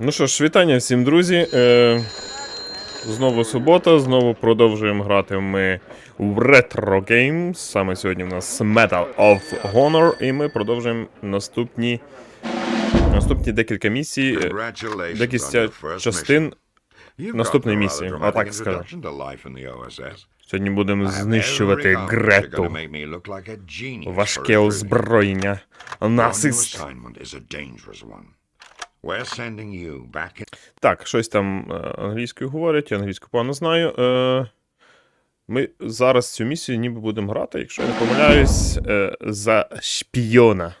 Ну що ж, вітання всім, друзі. Е, знову субота, знову продовжуємо грати ми в Retro Games. Саме сьогодні в нас Medal of Honor, і ми продовжуємо наступні, наступні декілька місій, е, декілька частин. Наступної місії, а так скажу. Сьогодні будемо знищувати Грету. Важке озброєння. Насист. We're sending you back in Так, щось там е, англійською говорять, я англійську погано знаю. Е, ми зараз цю місію ніби будемо грати, якщо я не помиляюсь, е, за шпіона.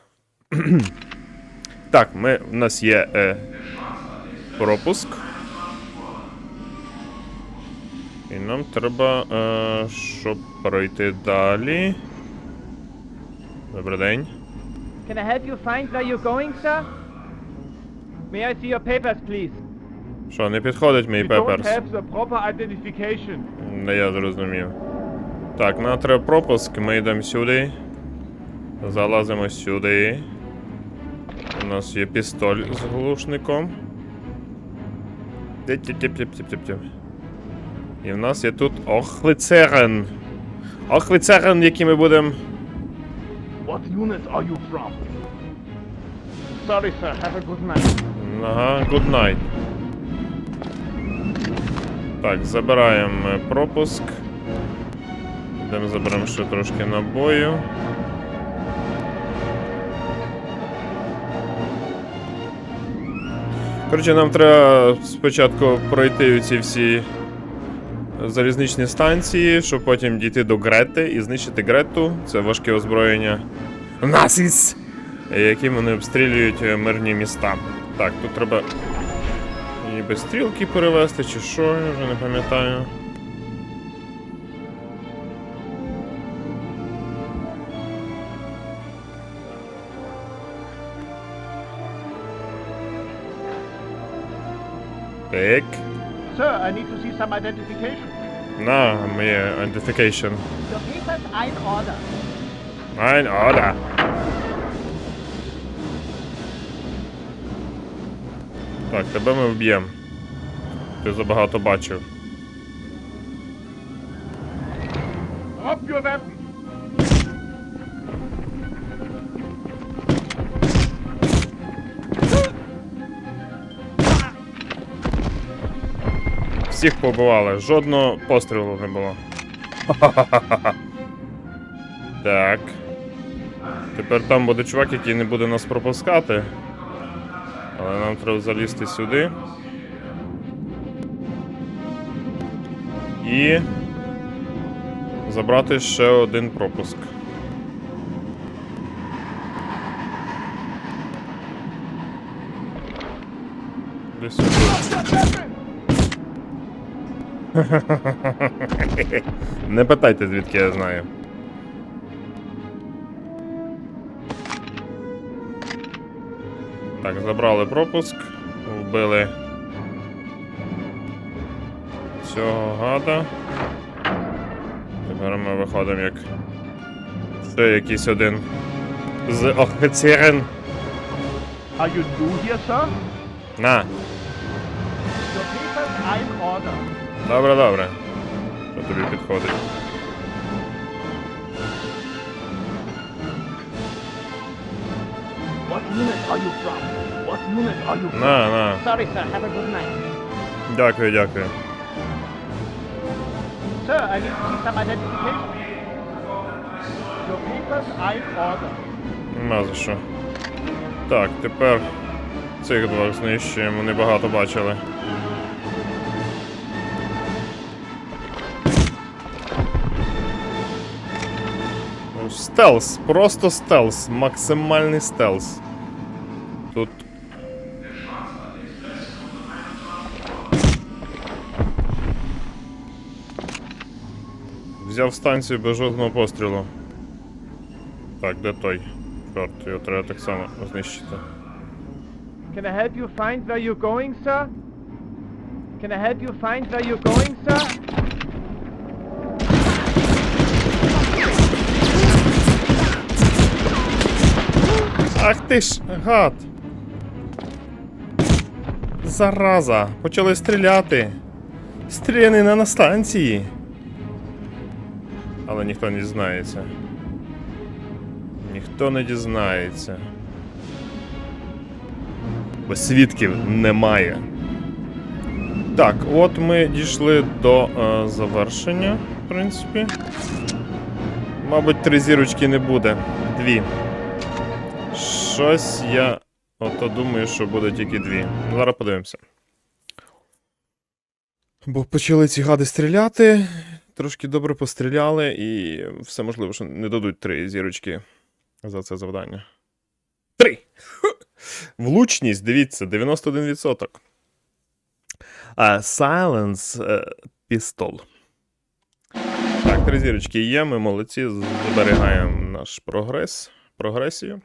так, ми, в нас є е, пропуск. І нам треба, е, щоб пройти далі. Добрий день. Can I help you find where you're going, sir? May I see your papers, please? Що, не підходить мій You don't пеперс? have the proper identification. Не я зрозумів. Так, нам треба пропуск, ми йдемо сюди. Залазимо сюди. У нас є пістоль з глушником. Тип-тип-тип-тип-тип-тип. І в нас є тут охлицерен. Охлицерен, який ми будемо. What unit are you from? Sorry, sir. Have a good night. Ага, good night. Так, забираємо пропуск. Йдемо заберемо ще трошки набою. Коротше, нам треба спочатку пройти ці всі залізничні станції, щоб потім дійти до Грети і знищити Грету. Це важке озброєння. Насіс! Яким вони обстрілюють е, мирні міста. Так, тут треба ніби стрілки перевести, чи що, я вже не пам'ятаю. Так. Sir, I need to see some identification. На, моє identification. Your papers are in order. Ein Order. Так, тебе ми вб'ємо. Ти забагато бачив. Всіх побивали, жодного пострілу не було. Так. Тепер там буде чувак, який не буде нас пропускати. Але нам треба залізти сюди. І. Забрати ще один пропуск. Десь сюди. Не питайте, звідки я знаю. Так, забрали пропуск, вбили цього гада. Тепер ми виходимо як ще якийсь один з офіцерин. Are you new here, sir? На, Your papers are in order. добре, добре. Що тобі підходить? Unit are you from? What unit are you from? На, на. Sorry, sir. Have a good night. Дякую, дякую. Sir, I need to see some identification. Your papers are in order. Нема за що. Так, тепер цих двох знищуємо, вони багато бачили. Стелс, просто стелс, максимальний стелс. Тут. Взяв станцію без жодного пострілу. Так, де той? Чорт, його треба так само знищити. Can I help you find where you're going, sir? Can I help you find where you're going, sir? Ах ти ж, гад! Зараза! Почали стріляти! Стрілянина на станції! Але ніхто не дізнається. Ніхто не дізнається. Бо свідків немає. Так, от ми дійшли до е, завершення, в принципі. Мабуть, три зірочки не буде. Дві. Щось я. Ото думаю, що буде тільки дві. Ну, Зараз подивимося. Бо почали ці гади стріляти, трошки добре постріляли, і все можливо, що не дадуть три зірочки за це завдання. Три! Влучність, дивіться, 91%. А, Silence Pistol. Так, три зірочки є, ми молодці, зберігаємо наш прогрес, прогресію.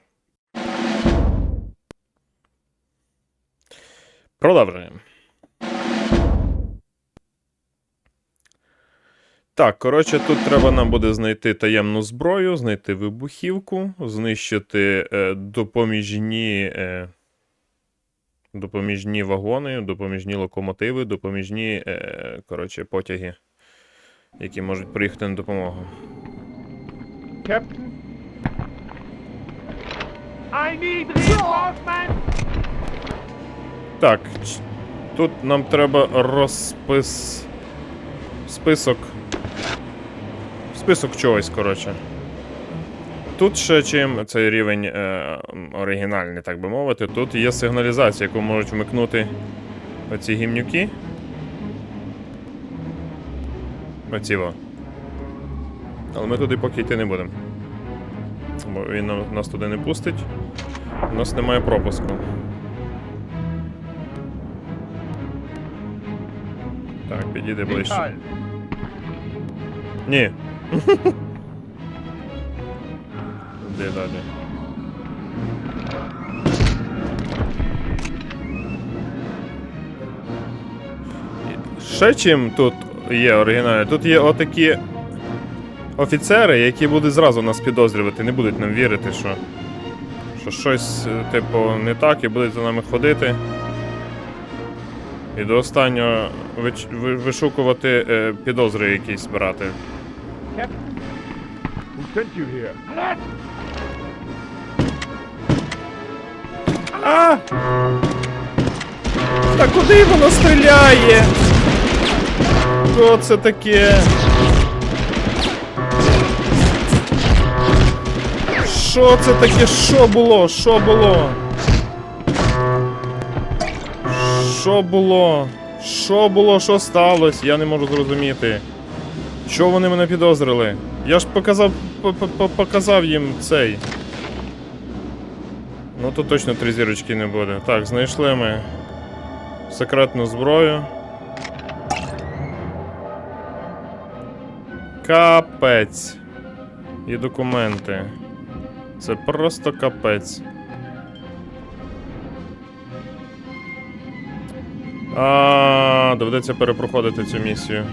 Продовжуємо. Так, коротше, тут треба нам буде знайти таємну зброю, знайти вибухівку, знищити е, допоміжні, е, допоміжні вагони, допоміжні локомотиви, допоміжні е, коротше, потяги, які можуть приїхати на допомогу. Captain? I need reinforcements! Так, тут нам треба розпис. Список. Список чогось, коротше. Тут ще чим цей рівень е, оригінальний, так би мовити, тут є сигналізація, яку можуть вмикнути оці гімнюки. Оці во. Але ми туди поки йти не будемо. Бо він нас туди не пустить. У нас немає пропуску. Так, підійди ближче. Ні. Де далі? Ще чим тут є оригінальне? Тут є отакі офіцери, які будуть зразу нас підозрювати, не будуть нам вірити, що, що щось, е, типу, не так, і будуть за нами ходити. І до останнього вич- вишукувати е, підозри якісь брати. А! Та куди воно стріляє? Що це таке? Що це таке? Що було? Що було? Що було? Що було? Що сталося? Я не можу зрозуміти. Чого вони мене підозрили? Я ж показав, по- по- по- показав їм цей. Ну тут точно три зірочки не буде. Так, знайшли ми секретну зброю. Капець. І документи. Це просто капець. А, доведеться перепроходити цю місію.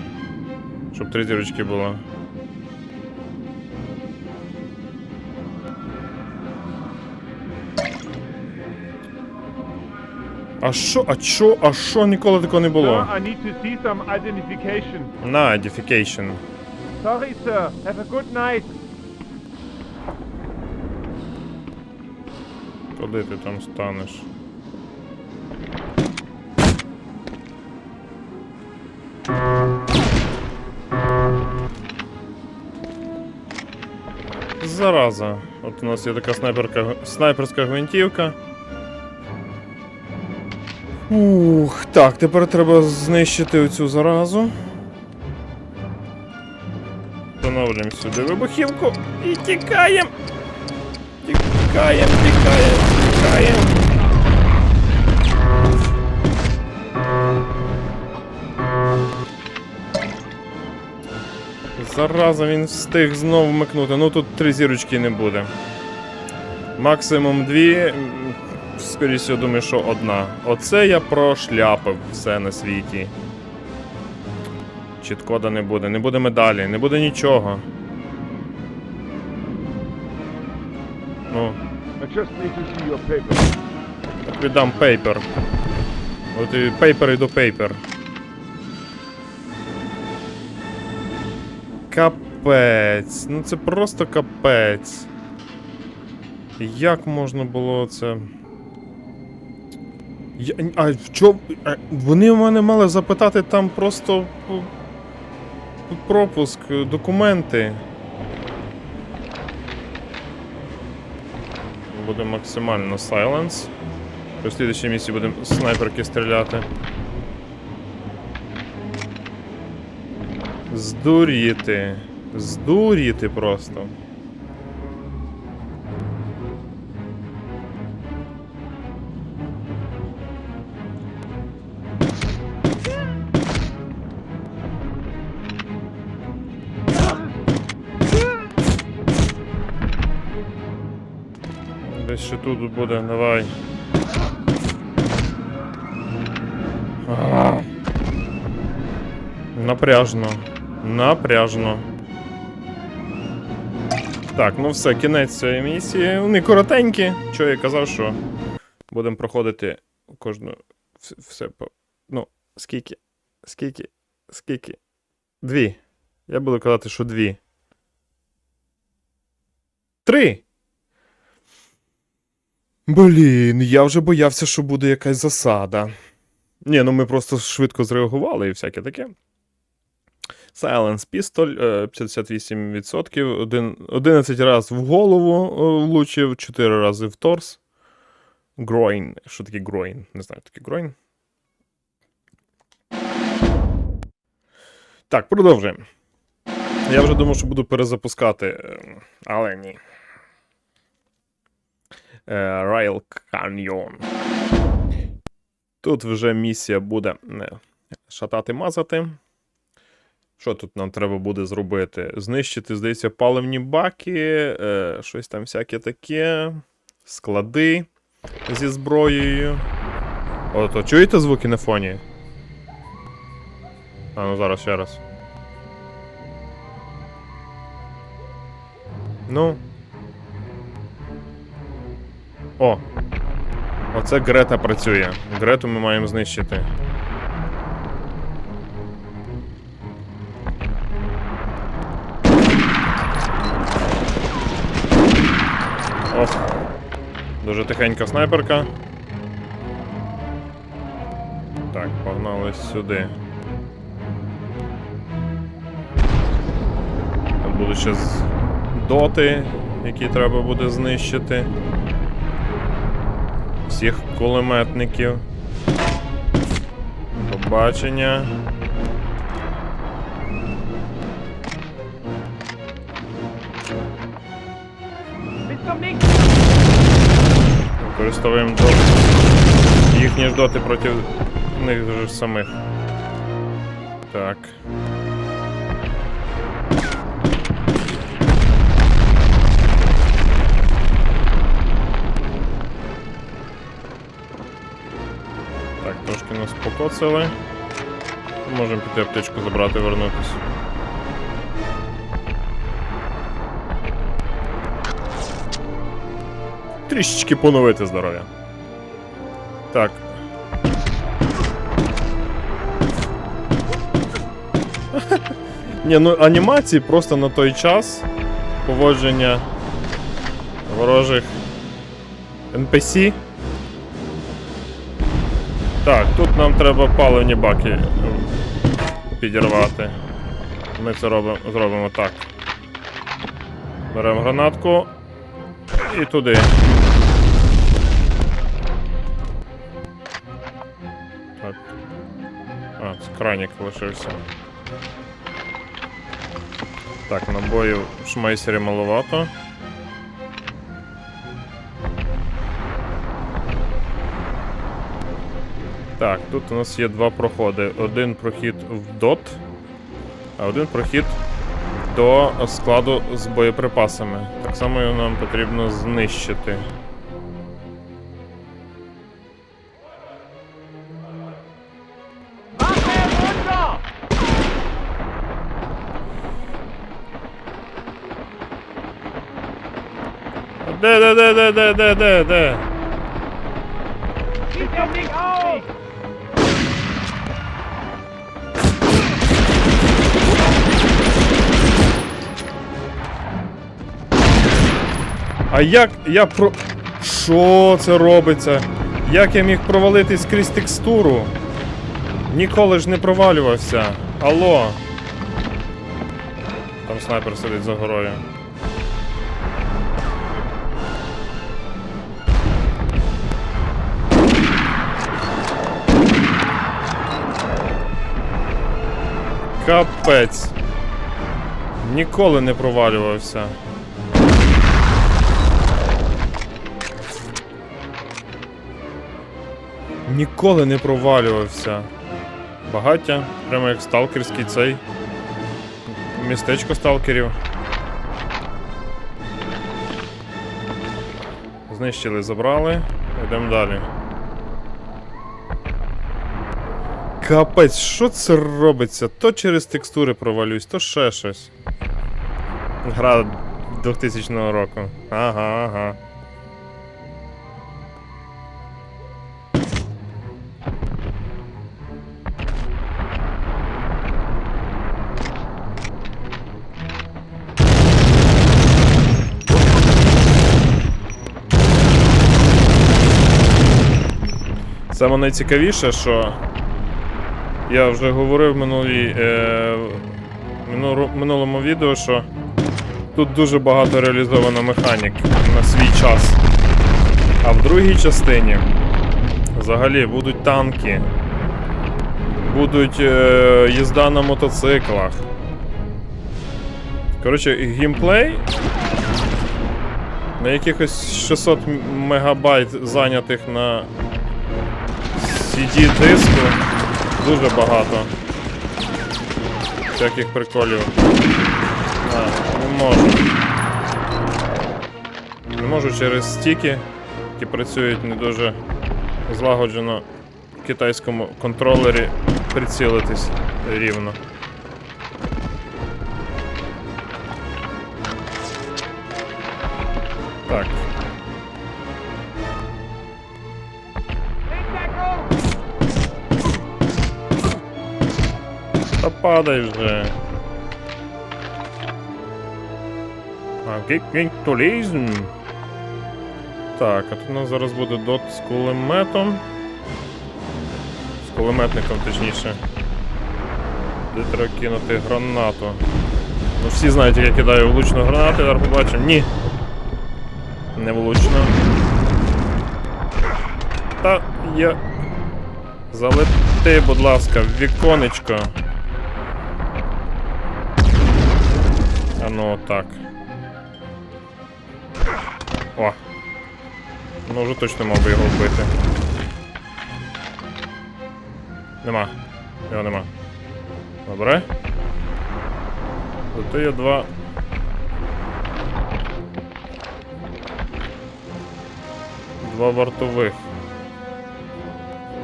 Щоб три зірочки було. А що, а що, а що ніколи такого не Sir, було? I need to see some identification. На, edification. Sorry, sir. Have a good night. Куди ти там станеш? Зараза. От у нас є така снайперка, снайперська гвинтівка. Ух, так, тепер треба знищити оцю заразу. Встановлюємо сюди вибухівку і тікаємо. Тікаєм, тікаєм, тікаєм. Зараза, він встиг знову вмикнути. Ну тут три зірочки не буде. Максимум дві. Скоріше, думаю, що одна. Оце я прошляпав все на світі. Чіткода не буде, не буде медалі, не буде нічого. Ну, віддам пейпер. От і пейпер і до пейпер. Капець. Ну це просто капець. Як можна було це. Я, а в чому. Вони в мене мали запитати там просто пропуск, документи. Буде максимально silence. При слідчій місці будемо снайперки стріляти. Здуріти. Здуріти просто. Десь ще тут буде, давай. Напряжно. Напряжно. Так, ну все, кінець цієї місії. Вони коротенькі. Що я казав, що будемо проходити кожну. Все, по. Ну, скільки? Скільки? Скільки? Дві. Я буду казати, що дві. Три. Блін, я вже боявся, що буде якась засада. Ні, ну ми просто швидко зреагували і всяке таке. Silence Pistol, е, 58%, один, 11 разів в голову е, влучив, 4 рази в торс. Groin. Що таке groin? Не знаю, таке groin. Так, продовжуємо. Я вже думав, що буду перезапускати, е, але ні. Е, Rail Canyon. Тут вже місія буде е, шатати мазати. Що тут нам треба буде зробити? Знищити, здається, паливні баки, е, щось там всяке таке. Склади зі зброєю. Ото, чуєте звуки на фоні? А, ну зараз ще раз. Ну. О. Оце Грета працює. Грету ми маємо знищити. Ох. Дуже тихенька снайперка. Так, погнали сюди. Там будуть ще доти, які треба буде знищити. Всіх кулеметників. Побачення. Використовуємо дот. Їхні ж доти проти них же самих. Так. Так, трошки нас покоцали. Можемо піти аптечку забрати, вернутися. Трішечки поновити здоров'я. Так. Ні, ну анімації просто на той час поводження ворожих NPC. Так, тут нам треба паливні баки підірвати. Ми це робимо, зробимо так. Беремо гранатку і туди. Кранік лишився. Так, набоїв в шмейсері маловато. Так, тут у нас є два проходи. Один прохід в дот, а один прохід до складу з боєприпасами. Так само його нам потрібно знищити. Де, де, де, де, де, де, де, де. А як я про... Що це робиться? Як я міг провалитись крізь текстуру? Ніколи ж не провалювався. Алло. Там снайпер сидить за горою. Капець. Ніколи не провалювався. Ніколи не провалювався. Багаття, прямо як сталкерський цей. Містечко сталкерів. Знищили, забрали. Йдемо далі. Капець, що це робиться? То через текстури провалюсь, то ще щось. Гра 2000 року. Ага, ага. Саме найцікавіше, що я вже говорив в минулій, е, минулому відео, що тут дуже багато реалізовано механік на свій час. А в другій частині взагалі будуть танки, будуть е, їзда на мотоциклах. Коротше, геймплей на якихось 600 м- мегабайт зайнятих на CD диску дуже багато. Всяких приколів. А, не можу. Не можу через стіки, які працюють не дуже злагоджено в китайському контролері прицілитись рівно. Так. Падай вже. А, гікінтулізм. Так, а тут у нас зараз буде дот з кулеметом. З кулеметником, точніше. Де треба кинути гранату. Ну всі знають, як я кидаю влучну гранату, зараз побачимо. Ні. Не влучно. Та я. Залети, будь ласка, в віконечко. А ну так. О. Ну вже точно мав би його вбити. Нема. Його нема. Добре. Зато є два. Два вартових.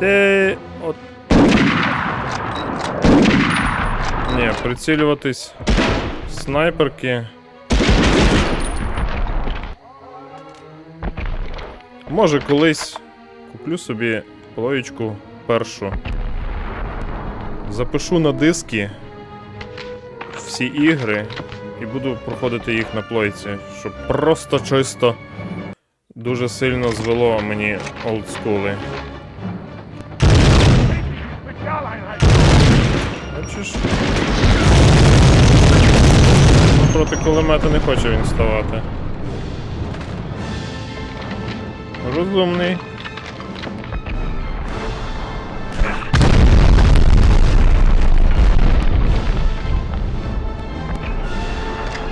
Де. От. Ні, прицілюватись. Снайперки. Може колись куплю собі плоєчку першу. Запишу на диски всі ігри і буду проходити їх на плойці, щоб просто чисто дуже сильно звело мені олдскули. Бачиш? Проти кулемета не хоче він ставати. Розумний.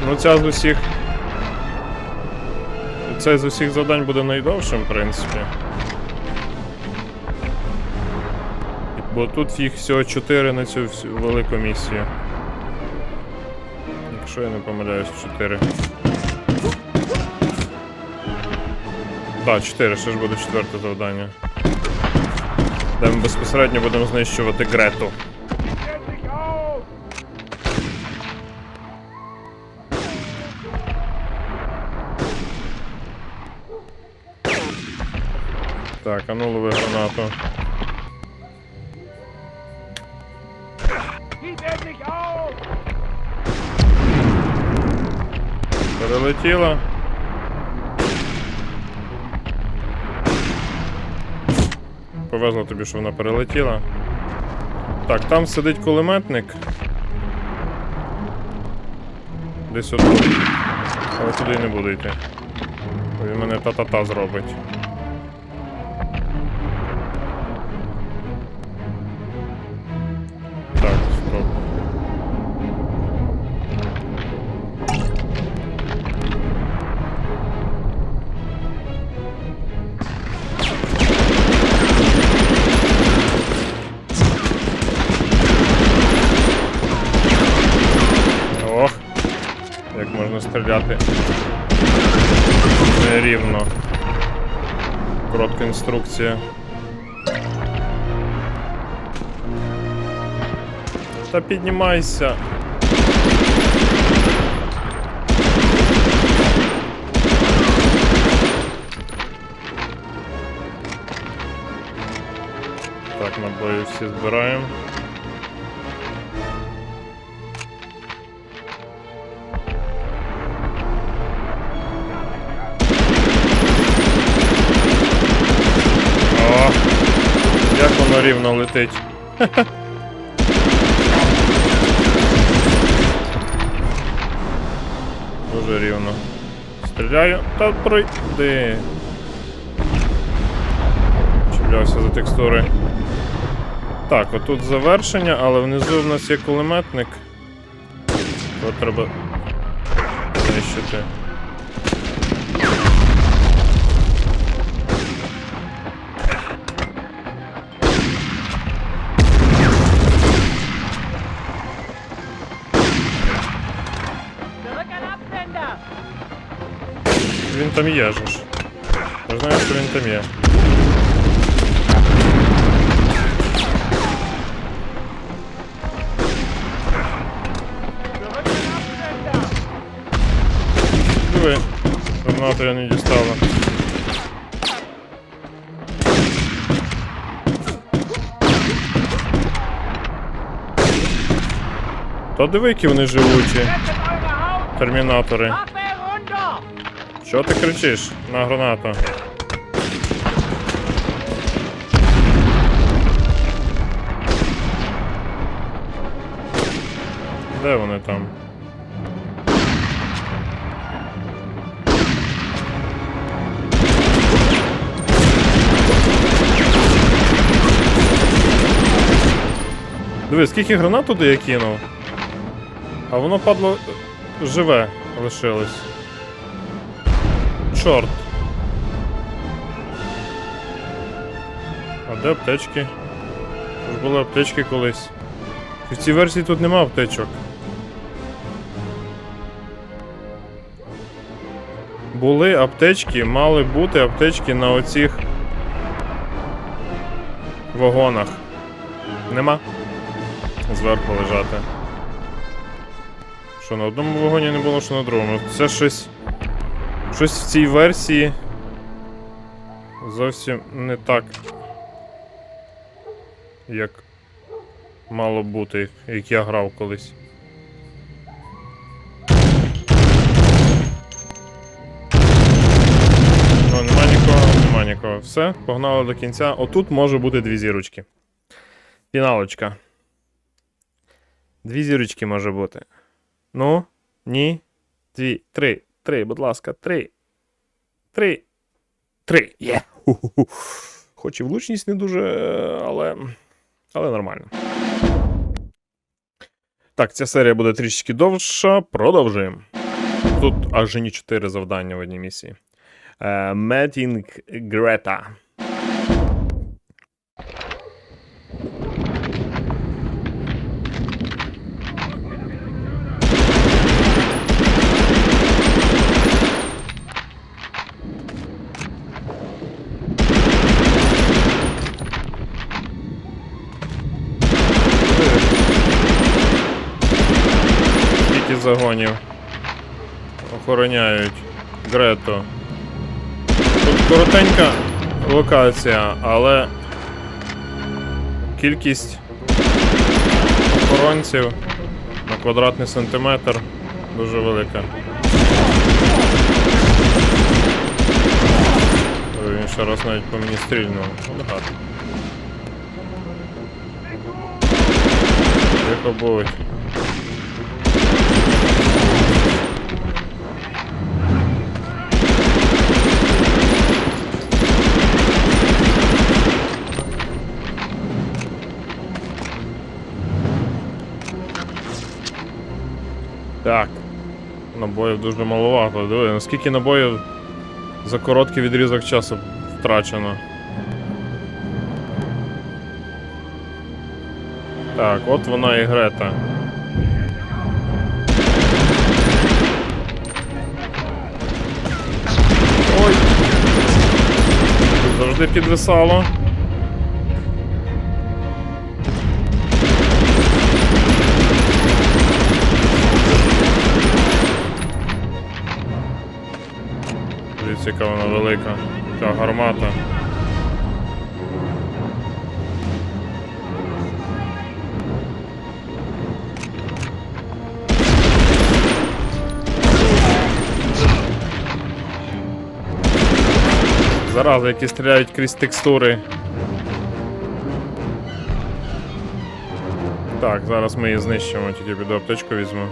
Ну, ця з усіх. Це з усіх завдань буде найдовшим, в принципі. Бо тут їх всього 4 на цю всю велику місію. Якщо я не помиляюсь, 4. Так, 4, ще ж буде четверте завдання. Де ми безпосередньо будемо знищувати Грету. Так, а ну лови гранату. Прилетіло. Повезло тобі, що вона перелетіла. Так, там сидить кулеметник. Десь отут. Але туди не буду йти. Він мене та-та-та зробить. Можна стріляти нерівно. Коротка інструкція. Та піднімайся. Так, набої всі збираємо. Рівно летить. Дуже рівно. Стріляю та пройди. Чіплявся за текстури. Так, отут завершення, але внизу в нас є кулеметник. Його треба знищити. Там є ж. Я знаю, що він там є. Диви, гранату я не дістала. Та диви, які вони живучі, термінатори. Що ти кричиш на гранату? Де вони там? Диви, скільки гранат туди я кинув? А воно падло живе лишилось. Чорт. А де аптечки? Ж були аптечки колись. В цій версії тут нема аптечок. Були аптечки, мали бути аптечки на оцих вагонах. Нема. Зверху лежати. Що на одному вагоні не було, що на другому. Це щось. Щось в цій версії зовсім не так, як мало бути, як я грав колись. Ну, нема нікого, нема нікого. Все, погнали до кінця. Отут може бути дві зірочки. Фіналочка. Дві зірочки може бути. Ну, ні. Дві, три, три, будь ласка, три. Три. Три. Є. Ху-ху-ху. Хоч і влучність не дуже, але. Але нормально. Так, ця серія буде трішечки довша. Продовжуємо. Тут аж ні 4 завдання в одній місії. Е, Метінг Грета. демонів. Охороняють Грето. Тут коротенька локація, але кількість охоронців на квадратний сантиметр дуже велика. Він ще раз навіть по мені стрільнув. Тихо будуть. Так. Набоїв дуже маловато. Диви, наскільки набоїв за короткий відрізок часу втрачено. Так, от вона і Грета. Ой! Завжди підвисало. Яка вона велика. Ця гармата. Зарази, які стріляють крізь текстури. Так, зараз ми її знищимо, тільки піду аптечку візьму.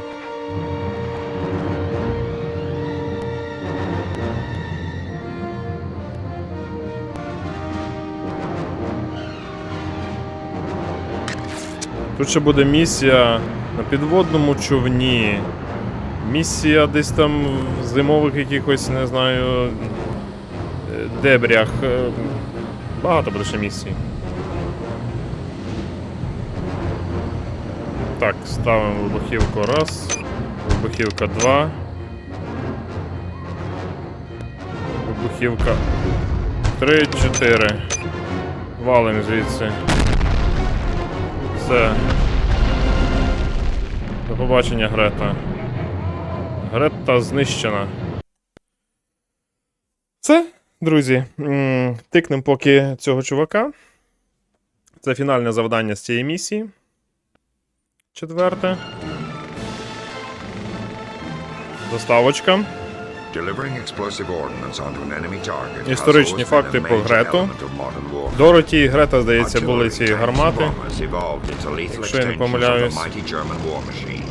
Тут ще буде місія на підводному човні. Місія десь там в зимових якихось, не знаю, е, дебрях. Е, Багато буде ще місій. Так, ставимо вибухівку раз, вибухівка два. Вибухівка три, чотири. Валим звідси. Все. До побачення, Грета. Грета знищена. Це, друзі, тикнемо поки цього чувака. Це фінальне завдання з цієї місії. Четверте. Доставочка. Історичні always been факти a про major Грету. element of modern warfare. Дороті і Грета, здається, були Artillery цієї tanks гармати. and bombers evolved into lethal Якщо я не extensions of the помиляюсь. mighty German war machine.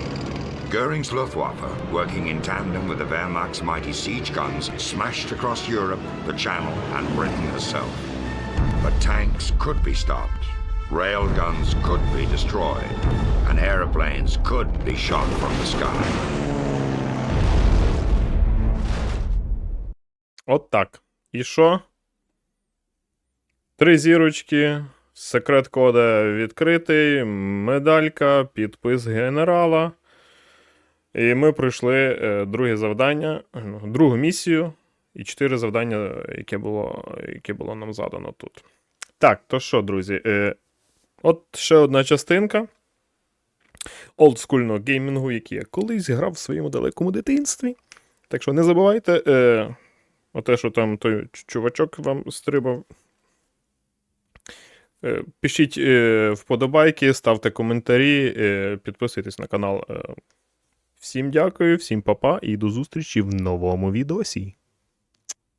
Goering's Luftwaffe, working in tandem with the Wehrmacht's mighty siege guns, smashed across Europe, the Channel, and Britain herself. But tanks could be stopped, rail guns could be destroyed, and aeroplanes could be shot from the sky. От так. І що? Три зірочки, секрет кода відкритий, медалька, підпис генерала. І ми пройшли е, друге завдання, ну, другу місію і чотири завдання, яке було, яке було нам задано тут. Так, то що, друзі? Е, от ще одна частинка олдскульного геймінгу, який я колись грав в своєму далекому дитинстві. Так що не забувайте. Е, Оте, що там той чувачок вам стрибав. Е, Пишіть е, вподобайки, ставте коментарі, е, підписуйтесь на канал. Всім дякую, всім па-па і до зустрічі в новому відосі.